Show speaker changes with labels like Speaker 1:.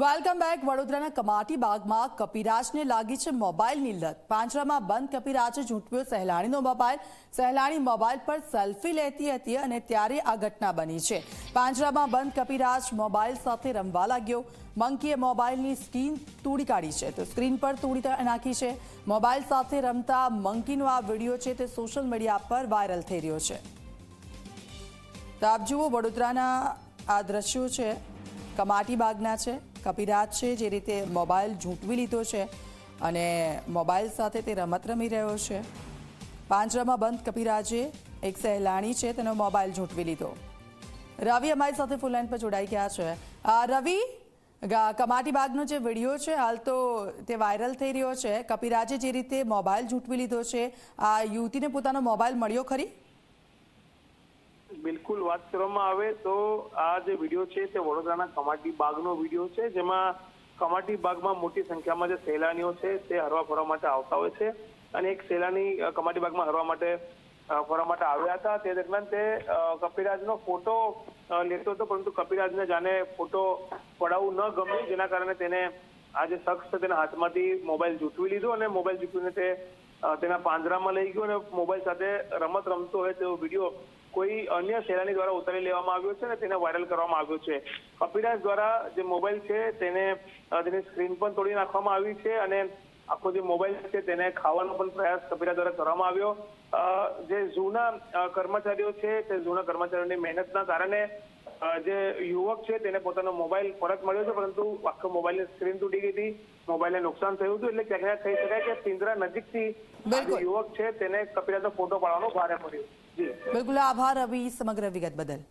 Speaker 1: Welcome back વડોદરાના કમાટી બાગમાં કપિરાજને લાગી છે મોબાઈલની લત પાંજરામાં બંધ કપિરાજે ઝૂંટવ્યો સહેલાણીનો મોબાઈલ. સહેલાણી મોબાઈલ પર સેલ્ફી લેતી હતી અને ત્યારે આ ઘટના બની છે. પાંજરામાં બંધ કપિરાજ મોબાઈલ સાથે રમવા લાગ્યો. મંકીએ મોબાઈલની સ્ક્રીન તોડી કાઢી છે. તો સ્ક્રીન પર તોડી નાખી છે. મોબાઈલ સાથે રમતા મંકીનો આ વીડિયો છે તે સોશિયલ મીડિયા પર વાયરલ થઈ રહ્યો છે. તો આપ જુઓ વડોદરાના આ દ્રશ્યો છે. કમાટી બાગના છે. કપિરાજ છે, જે રીતે મોબાઈલ ઝૂંટવી લીધો છે અને મોબાઈલ સાથે તે રમત રમી રહ્યો છે. પાંજરામાં બંધ કપિરાજે એક સહેલાણી છે, તેનો મોબાઈલ ઝૂંટવી લીધો. રવિ અમારી સાથે ફૂલ લાઈન પર જોડાઈ ગયા છે. રવિ કમાટીબાગનો કમાટી બાગનો જે વીડિયો છે, હાલ તો તે વાયરલ થઈ રહ્યો છે. કપિરાજે જે રીતે મોબાઈલ ઝૂંટવી લીધો છે, આ યુવતીને પોતાનો મોબાઈલ મળ્યો ખરી?
Speaker 2: બિલકુલ વાત કરવામાં આવે તો આ જે વીડિયો છે તે વડોદરાના કમાટી બાગનો વીડિયો છે, જેમાં કમાટી બાગમાં મોટી સંખ્યામાં જે સહેલાણીઓ છે તે હરવા ફરવા માટે આવતા હોય છે અને એક સહેલાણી કમાટી બાગમાં હરવા માટે ફરવા માટે આવ્યા હતા. તે દરમિયાન તે કપિરાજનો ફોટો લેતો હતો, પરંતુ કપિરાજને જાણે ફોટો પડાવવું ન ગમ્યું, જેના કારણે તેને આ જે શખ્સ છે તેના હાથમાંથી મોબાઈલ જૂઠવી લીધો અને મોબાઈલ જૂઠવીને તે તેના પાંજરામાં લઈ ગયો અને મોબાઈલ સાથે રમત રમતો હોય તેવો વીડિયો કોઈ અન્ય સહેલાણી દ્વારા ઉતારી લેવામાં આવ્યો છે અને તેને વાયરલ કરવામાં આવ્યો છે. કપિરાજ દ્વારા જે મોબાઈલ છે તેને તેની સ્ક્રીન પણ તોડી નાખવામાં આવી છે અને આખો જે મોબાઈલ છે તેને ખાવાનો પણ પ્રયાસ કપિરાજ દ્વારા કરવામાં આવ્યો. જે જૂના કર્મચારીઓ છે તે જૂના કર્મચારીઓની મહેનતના કારણે જે યુવક છે તેને પોતાનો મોબાઈલ પરત મળ્યો છે પરંતુ આખો મોબાઈલની સ્ક્રીન તૂટી ગઈ હતી. મોબાઈલને નુકસાન થયું હતું એટલે ક્યાંક થઈ કહી શકાય કે પિંજરા નજીકથી
Speaker 1: થી
Speaker 2: યુવક છે તેને કપિરાજનો ફોટો પાડવાનો ભારે પડ્યો.
Speaker 1: બિલકુલ આભાર રવિ સમગ્ર વિગત બદલ.